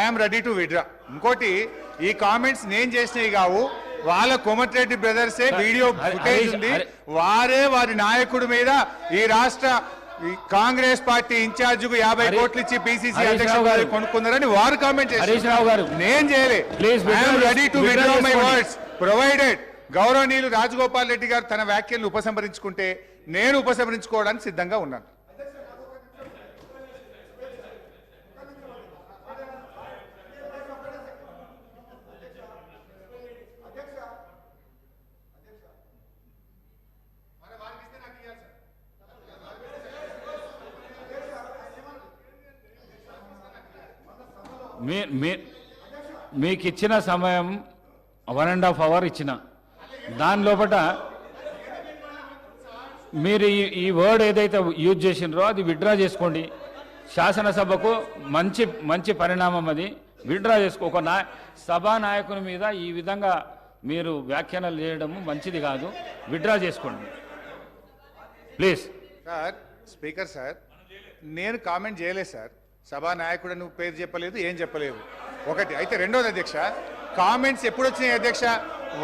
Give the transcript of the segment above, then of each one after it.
I'm ready to withdraw ఇంకోటి ఈ comments నేను చేసినవి కావు. వాళ్ళ కోమటిరెడ్డి బ్రదర్సే వీడియో ఫుటేజ్ ఉంది. వారే వారి నాయకుడి మీద ఈ రాష్ట్ర కాంగ్రెస్ పార్టీ ఇన్ఛార్జ్కు యాభై కోట్లు ఇచ్చి పిసిసి అధ్యక్షుడు గారు. కొనుక్కున్నారని వారు కామెంట్ గారు. నేను చేయలే. Ready to withdraw my. Words provided గౌరవనీయులు రాజగోపాల్ రెడ్డి గారు తన వ్యాఖ్యలను ఉపసంహరించుకుంటే నేను ఉపసంహరించుకోవడానికి సిద్ధంగా ఉన్నాను. మీ మీ మీకు ఇచ్చిన సమయం వన్ అండ్ హాఫ్ అవర్ ఇచ్చిన. దాని లోపల మీరు ఈ ఈ వర్డ్ ఏదైతే యూజ్ చేసినారో అది విత్డ్రా చేసుకోండి. శాసనసభకు మంచి మంచి పరిణామం అది. విత్డ్రా చేసుకో ఒక నా సభా నాయకుని మీద ఈ విధంగా మీరు వ్యాఖ్యానాలు చేయడం మంచిది కాదు. విత్డ్రా చేసుకోండి. ప్లీజ్ సార్ స్పీకర్ సార్ నేను కామెంట్ చేయలేదు సార్ సభా నాయకుడు నువ్వు పేరు చెప్పలేదు ఏం చెప్పలేదు. ఒకటి అయితే రెండోది అధ్యక్ష కామెంట్స్ ఎప్పుడు వచ్చినాయి అధ్యక్ష?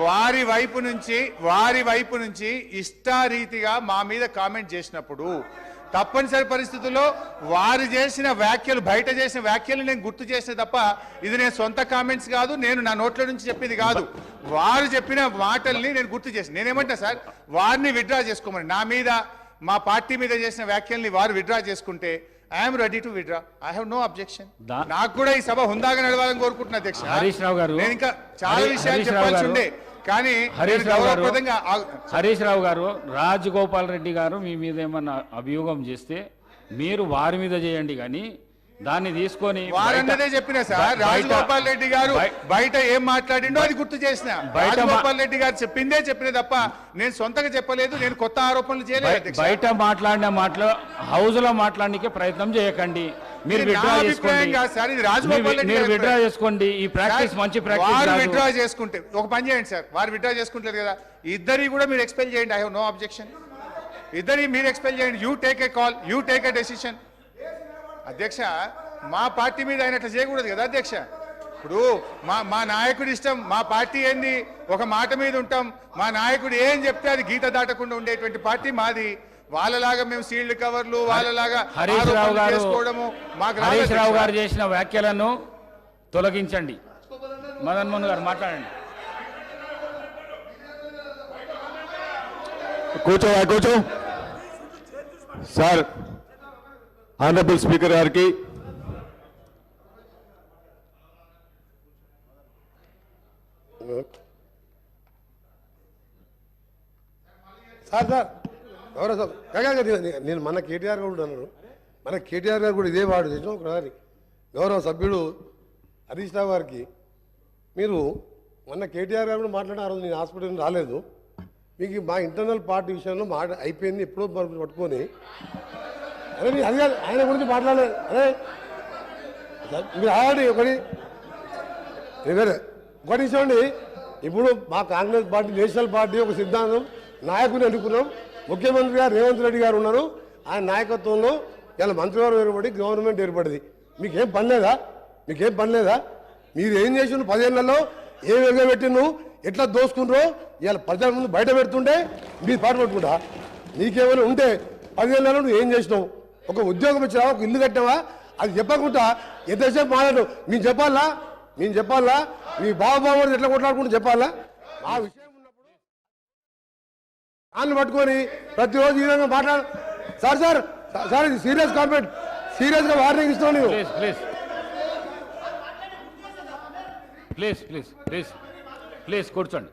వారి వైపు నుంచి వారి వైపు నుంచి ఇష్టారీతిగా మా మీద కామెంట్ చేసినప్పుడు తప్పనిసరి పరిస్థితుల్లో వారు చేసిన వ్యాఖ్యలు బయట చేసిన వ్యాఖ్యలు నేను గుర్తు చేస్తే తప్ప ఇది నేను సొంత కామెంట్స్ కాదు నేను నా నోట్ల నుంచి చెప్పింది కాదు. వారు చెప్పిన మాటల్ని నేను గుర్తు చేసి నేనేమంటా సార్? వారిని విత్డ్రా చేసుకోమని నా మీద మా పార్టీ మీద చేసిన వ్యాఖ్యల్ని వారు విత్డ్రా చేసుకుంటే I'm ready to withdraw I have no objection నాకు కూడా ఈ సభ హుందాగా నడవాలని కోరుకుంటున్నా అధ్యక్ష హరీష్ రావు గారు. నేను ఇంకా చాలా విషయాలు చెప్పాల్సి. ఉండే కానీ హరీష్ రావు గారు. హరీష్ రావు గారు రాజగోపాల్ రెడ్డి గారు మీ మీద ఏమన్నా అభియోగం చేస్తే మీరు వారి మీద చేయండి కానీ దాన్ని తీసుకొని వారన్నదే చెప్పిన సార్ రాజగోపాల్ రెడ్డి గారు బయ- బయట ఏం మాట్లాడిండో అది గుర్తు చేసిన. రాజగోపాల్ రెడ్డి గారు చెప్పిందే చెప్పిన తప్ప నేను సొంతంగా చెప్పలేదు నేను కొత్త ఆరోపణలు చేయలేదు. బయట మాట్లాడిన మాటలు హౌస్లో మాట్లాడడానికి ప్రయత్నం చేయకండి. మీరు అభిప్రాయం చేసుకోండి మీరు- అభిప్రాయం. చేసుకోండి. ఈ ప్రాక్టీస్ మంచి ప్రాక్టీస్ వారు కాదు. విత్డ్రా చేసుకుంటే ఒక పని చేయండి సార్ వారు విత్డ్రా చేసుకుంటారు కదా. ఇద్దరి కూడా మీరు ఎక్స్పెల్ చేయండి ఐ హావ్ నో అబ్జెక్షన్ ఇద్దరి మీరు ఎక్స్పెల్ చేయండి you take a call you take a decision అధ్యక్ష మా పార్టీ మీద అయినట్లు చేయకూడదు కదా అధ్యక్ష? ఇప్పుడు మా మా నాయకుడి ఇష్టం మా పార్టీ ఏంది? ఒక మాట మీద ఉంటాం. మా నాయకుడు ఏం చెప్తే అది గీత దాటకుండా ఉండేటువంటి పార్టీ మాది. వాళ్ళలాగా మేము సీల్డ్ కవర్లు వాళ్ళలాగా హరీష్ రావు గారు చేసుకోవడము మాకు హరీష్ రావు. గారు చేసిన వ్యాఖ్యలను తొలగించండి. మదన్ మోహన్ గారు మాట్లాడండి. కూర్చో కూర్చో. సార్ ఆనరబుల్ స్పీకర్ గారికి సార్ సార్. ఎవరో సార్ కాకా నేను- నేను మన కేటీఆర్ గారు కూడా అన్నాను. మన కేటీఆర్ గారు కూడా ఇదే వాడు చేసిన ఒకసారి గౌరవ సభ్యుడు హరీష్ రావు గారికి మీరు మొన్న కేటీఆర్ గారు కూడా మాట్లాడారు నేను హాస్పిటల్ రాలేదు. మీకు మా ఇంటర్నల్ పార్టీ విషయంలో మాట అయిపోయింది ఎప్పుడో పట్టుకొని. అదే మీరు అది కాదు ఆయన గురించి మాట్లాడలేదు. అదే. మీరు ఆల్రెడీ ఒకటి ఒకటి చూడండి. ఇప్పుడు మా కాంగ్రెస్ పార్టీ నేషనల్ పార్టీ ఒక సిద్ధాంతం నాయకుని ఎన్నుకున్నాం. ముఖ్యమంత్రి గారు రేవంత్ రెడ్డి గారు ఉన్నారు. ఆయన నాయకత్వంలో ఇలా మంత్రివర్గం ఏర్పడి గవర్నమెంట్ ఏర్పడింది. మీకేం పని లేదా? మీకేం పని లేదా? మీరు ఏం చేసిండ్రు పదేళ్ళలో విధంగా పెట్టిండ్రు? ఎట్లా దోసుకుండ్రో? ఇవాళ ప్రజల ముందు బయట పెడుతుంటే మీరు పాటు పట్టుకుంటా. నీకేమైనా ఉంటే పదిహేను నువ్వు ఏం చేసినావు? ఒక ఉద్యోగం వచ్చినావా ఒక ఇల్లు కట్టావా? అది చెప్పకుండా ఎంతసేపు మాట్లాడు? మేము చెప్పాలా? మేము చెప్పాలా? మీ బాబు ఎట్లా కొట్లాడుకుంటూ చెప్పాలా? ఆ విషయం ఉన్నప్పుడు దాన్ని పట్టుకొని ప్రతిరోజు ఈ విధంగా మాట్లాడు సార్ సార్ సార్ ఇది సీరియస్ కాన్ఫిడెంట్ సీరియస్గా వార్నింగ్ ఇస్తాను నీవు please please please please please కూర్చోండి.